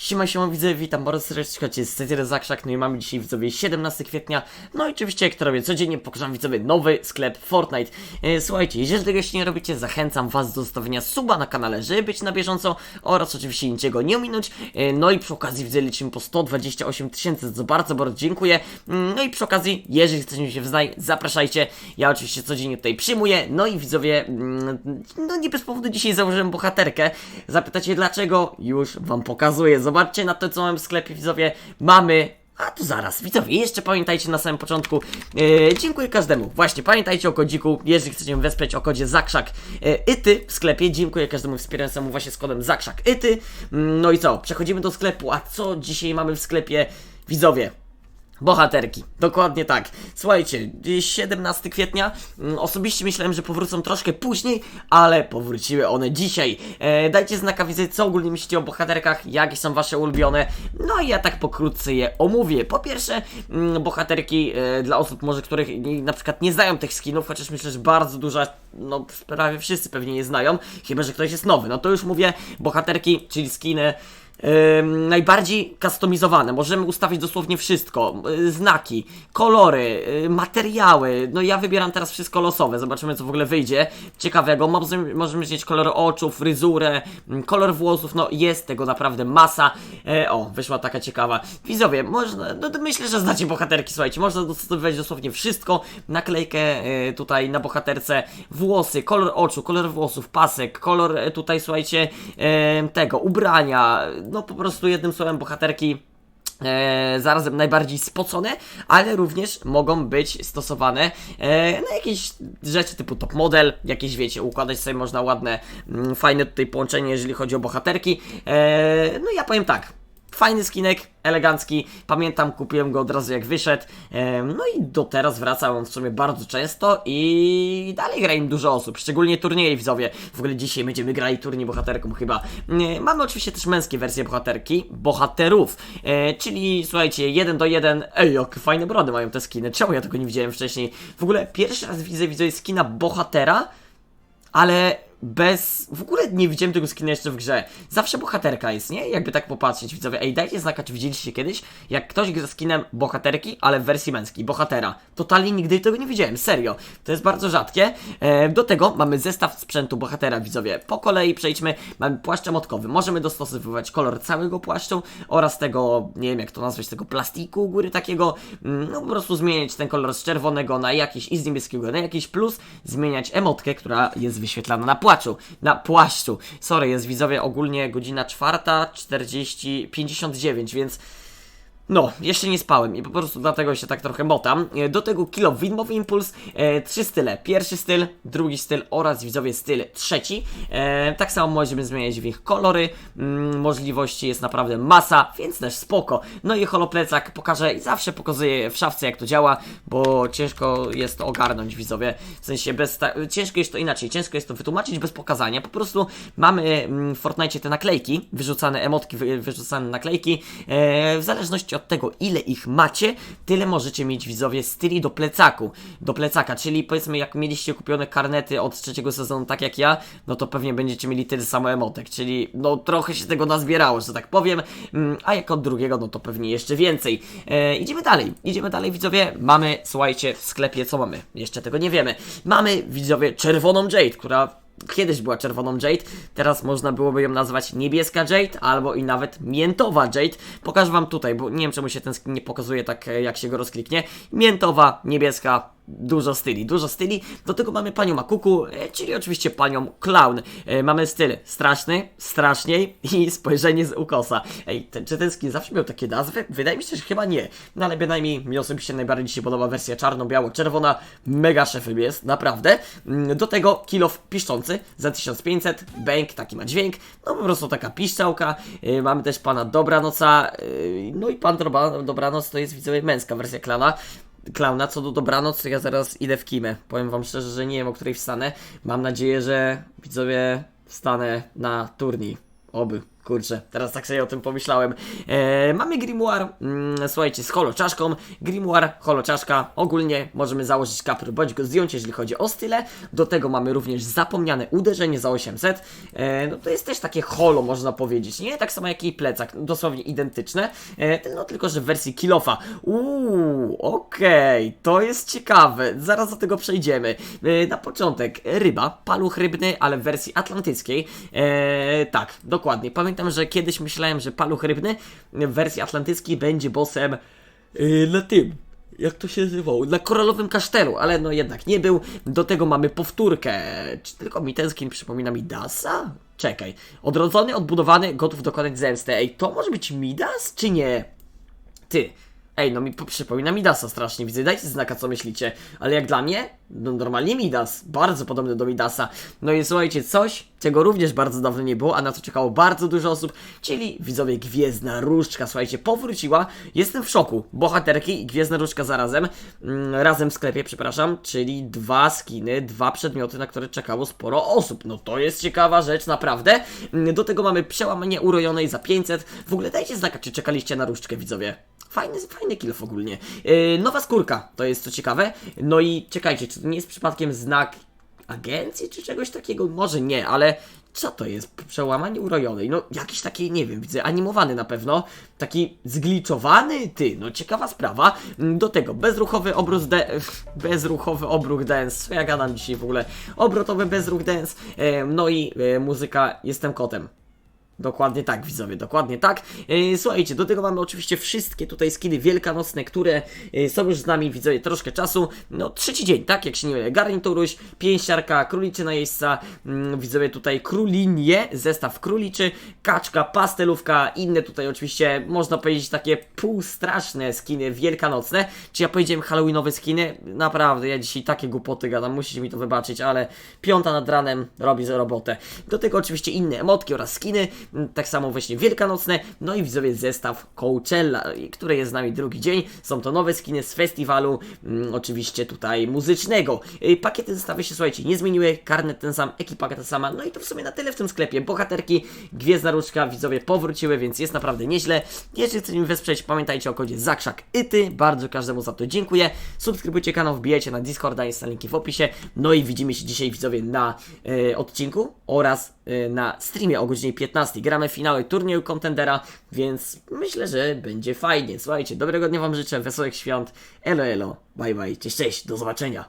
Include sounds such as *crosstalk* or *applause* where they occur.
Siema, siema, widzę, witam bardzo serdecznie, z Cezary Zakrzak, no i mamy dzisiaj widzowie 17 kwietnia, no i oczywiście jak to robię codziennie, pokażę widzowie nowy sklep Fortnite. E, słuchajcie, jeżeli tego jeszcze nie robicie, zachęcam was do zostawienia suba na kanale, żeby być na bieżąco oraz oczywiście niczego nie ominąć, e, no i przy okazji widzę lecimy po 128 tysięcy, za bardzo, bardzo dziękuję, Mm, no i przy okazji, jeżeli chcecie się wznać, zapraszajcie, ja oczywiście codziennie tutaj przyjmuję, no i widzowie, mm, no nie bez powodu dzisiaj założyłem bohaterkę, zapytacie dlaczego, już wam pokazuję, zobaczcie na to co mam w sklepie widzowie, mamy a to zaraz, widzowie, jeszcze pamiętajcie na samym początku, e, dziękuję każdemu, właśnie, pamiętajcie o kodziku, jeżeli chcecie mnie wesprzeć o kodzie Zakrzak. E, Ity w sklepie, dziękuję każdemu wspierającemu właśnie z kodem Zakrzak Ity, Mm, no i co, przechodzimy do sklepu, a co dzisiaj mamy w sklepie, widzowie, Bohaterki, dokładnie tak. Słuchajcie, 17 kwietnia, mm, osobiście myślałem, że powrócą troszkę później, ale powróciły one dzisiaj. E, dajcie znaka widzę, co ogólnie myślicie o bohaterkach, jakie są wasze ulubione, no i ja tak pokrótce je omówię. Po pierwsze, mm, bohaterki e, dla osób może, których na przykład nie znają tych skinów, chociaż myślę, że bardzo duża, no prawie wszyscy pewnie je znają, chyba, że ktoś jest nowy. No to już mówię, bohaterki, czyli skiny, najbardziej customizowane. Możemy ustawić dosłownie wszystko. Y, znaki, kolory, y, materiały. No ja wybieram teraz wszystko losowe. Zobaczymy co w ogóle wyjdzie. Ciekawego. Możemy, możemy mieć kolor oczu, fryzurę, mm, kolor włosów. No jest tego naprawdę masa. E, o, wyszła taka ciekawa. Widzowie, można, no myślę, że znacie bohaterki, słuchajcie. Można dostosowywać dosłownie wszystko. Naklejkę y, tutaj na bohaterce. Włosy, kolor oczu, kolor włosów, pasek, kolor e, tutaj, słuchajcie, e, tego, ubrania no po prostu jednym słowem bohaterki E, zarazem najbardziej spocone, ale również mogą być stosowane e, na jakieś rzeczy typu top model, jakieś wiecie, układać sobie można ładne, mm, fajne tutaj połączenie, jeżeli chodzi o bohaterki. E, no ja powiem tak, fajny skinek, elegancki, pamiętam, kupiłem go od razu jak wyszedł, no i do teraz wraca on w sumie bardzo często i dalej gra im dużo osób, szczególnie turnieje widzowie. W ogóle dzisiaj będziemy grali turniej bohaterką chyba. Mamy oczywiście też męskie wersje bohaterki, bohaterów, e, czyli słuchajcie, jeden do jeden, ej, jakie fajne brody mają te skiny, czemu ja tego nie widziałem wcześniej? W ogóle pierwszy raz widzę, widzę skina bohatera, ale bez... W ogóle nie widziałem tego skina jeszcze w grze. Zawsze bohaterka jest, nie? Jakby tak popatrzeć, widzowie. Ej, dajcie znaka, czy widzieliście kiedyś, jak ktoś gra skinem bohaterki, ale w wersji męskiej, bohatera. Totalnie nigdy tego nie widziałem, serio. To jest bardzo rzadkie. E, do tego mamy zestaw sprzętu bohatera, widzowie. Po kolei przejdźmy, mamy płaszcz emotkowy. Możemy dostosowywać kolor całego płaszczu oraz tego, nie wiem jak to nazwać, tego plastiku u góry takiego. Mm, No po prostu zmieniać ten kolor z czerwonego na jakiś i z niebieskiego na jakiś, plus zmieniać emotkę, która jest wyświetlana na płaszczu. Na płaszczu. Sorry, jest widzowie ogólnie godzina czwarta, 40, 59, więc no, jeszcze nie spałem i po prostu dlatego się tak trochę motam. E, Do tego kilo widmowy impuls, e, trzy style. Pierwszy styl, drugi styl oraz widzowie styl trzeci. E, tak samo możemy zmieniać w ich kolory. Mm, możliwości jest naprawdę masa, więc też spoko. No i holoplecak pokażę i zawsze pokazuję w szafce jak to działa, bo ciężko jest to ogarnąć widzowie. W sensie bez ciężko jest to inaczej, ciężko jest to wytłumaczyć bez pokazania. Po prostu mamy mm, w Fortnite te naklejki, wyrzucane emotki, wy- wyrzucane naklejki. E, w zależności od tego, ile ich macie, tyle możecie mieć widzowie styli do plecaku, do plecaka, czyli powiedzmy jak mieliście kupione karnety od trzeciego sezonu, tak jak ja, no to pewnie będziecie mieli tyle samo emotek, czyli no trochę się tego nazbierało, że tak powiem, Mm, a jak od drugiego, no to pewnie jeszcze więcej. E, idziemy dalej, idziemy dalej widzowie, mamy, słuchajcie, w sklepie co mamy? Jeszcze tego nie wiemy. Mamy widzowie czerwoną Jade, która kiedyś była czerwoną Jade, teraz można byłoby ją nazwać niebieska Jade, albo i nawet miętowa Jade. Pokażę wam tutaj, bo nie wiem czemu się ten skin nie pokazuje tak e, jak się go rozkliknie. Miętowa, niebieska, dużo styli, dużo styli. Do tego mamy panią Makuku, e, czyli oczywiście panią Clown. E, Mamy styl straszny, straszniej *laughs* i spojrzenie z ukosa. Ej, ten, czy ten skin zawsze miał takie nazwy? Wydaje mi się, że chyba nie. No ale bynajmniej mi osobiście najbardziej się podoba wersja czarno-biało-czerwona. Mega szefem jest, naprawdę. Mm, Do tego kilof piszczący za 1500, bank, taki ma dźwięk. No po prostu taka piszczałka. E, Mamy też pana Dobranoca. No i pan Dobra, Dobranoc to jest widzowie męska wersja klana klauna. Co do dobranoc, to ja zaraz idę w kimę. Powiem wam szczerze, że nie wiem, o której wstanę. Mam nadzieję, że widzowie wstanę na turniej. Oby. Kurczę, teraz tak sobie o tym pomyślałem. E, mamy grimoire, mm, słuchajcie, z holoczaszką. Grimoire, holoczaszka. Ogólnie możemy założyć kapry, bądź go zdjąć, jeżeli chodzi o style. Do tego mamy również zapomniane uderzenie za 800. E, no to jest też takie holo, można powiedzieć, nie? Tak samo jak i plecak, dosłownie identyczne. E, no tylko, że w wersji kilofa. Uuu, okej, to jest ciekawe. Zaraz do tego przejdziemy. E, na początek ryba, paluch rybny, ale w wersji atlantyckiej. E, tak, dokładnie. Pamiętam, że kiedyś myślałem, że paluch rybny w wersji atlantyckiej będzie bossem e, na tym. Jak to się nazywało? Na koralowym kasztelu, ale no jednak nie był. Do tego mamy powtórkę. Czy tylko mi ten skin przypomina Midasa? Czekaj. Odrodzony, odbudowany, gotów dokonać zemsty. Ej, to może być Midas, czy nie? Ty. Ej, no mi po- przypomina Midasa strasznie, widzę, dajcie znaka co myślicie, ale jak dla mnie, no normalnie Midas, bardzo podobny do Midasa. No i słuchajcie, coś, czego również bardzo dawno nie było, a na co czekało bardzo dużo osób, czyli widzowie Gwiezdna Różdżka, słuchajcie, powróciła, jestem w szoku, bohaterki i Gwiezdna Różdżka zarazem, mm, razem w sklepie, przepraszam, czyli dwa skiny, dwa przedmioty, na które czekało sporo osób, no to jest ciekawa rzecz, naprawdę. Mm, Do tego mamy przełamanie urojonej za 500, w ogóle dajcie znaka, czy czekaliście na Różdżkę, widzowie. Fajny, fajny kilof ogólnie. Yy, nowa skórka, to jest co ciekawe. No i czekajcie, czy to nie jest przypadkiem znak agencji czy czegoś takiego? Może nie, ale co to jest? Przełamanie urojonej. No jakiś taki, nie wiem, widzę, animowany na pewno. Taki zgliczowany? Ty, no ciekawa sprawa. Do tego bezruchowy obróz de... *laughs* bezruchowy obruch dance. Ja gadam dzisiaj w ogóle? Obrotowy bezruch dance. E, no i e, muzyka Jestem kotem. Dokładnie tak, widzowie, dokładnie tak. E, Słuchajcie, do tego mamy oczywiście wszystkie tutaj skiny wielkanocne, które e, są już z nami, widzowie, troszkę czasu. No, trzeci dzień, tak, jak się nie mylę. Garnituruś, pięściarka, króliczyna jeźdźca, mm, widzowie tutaj królinie, zestaw króliczy, kaczka, pastelówka, inne tutaj oczywiście, można powiedzieć, takie półstraszne skiny wielkanocne. Czy ja powiedziałem halloweenowe skiny? Naprawdę, ja dzisiaj takie głupoty gadam, musicie mi to wybaczyć, ale piąta nad ranem robi za robotę. Do tego oczywiście inne emotki oraz skiny, tak samo właśnie wielkanocne, no i widzowie zestaw Coachella, który jest z nami drugi dzień. Są to nowe skiny z festiwalu, mm, oczywiście tutaj muzycznego. Y, Pakiety zestawy się, słuchajcie, nie zmieniły, karnet ten sam, ekipa ta sama, no i to w sumie na tyle w tym sklepie. Bohaterki, Gwiezdna Różdżka, widzowie powróciły, więc jest naprawdę nieźle. Jeżeli chcecie mi wesprzeć, pamiętajcie o kodzie ZAKRZAK ITY, bardzo każdemu za to dziękuję. Subskrybujcie kanał, wbijajcie na Discorda, jest na linki w opisie. No i widzimy się dzisiaj, widzowie, na e, odcinku oraz e, na streamie o godzinie 15. Gramy finały turnieju Contendera, więc myślę, że będzie fajnie. Słuchajcie, dobrego dnia Wam życzę, wesołych świąt. Elo, elo, bye bye, cześć, cześć, do zobaczenia.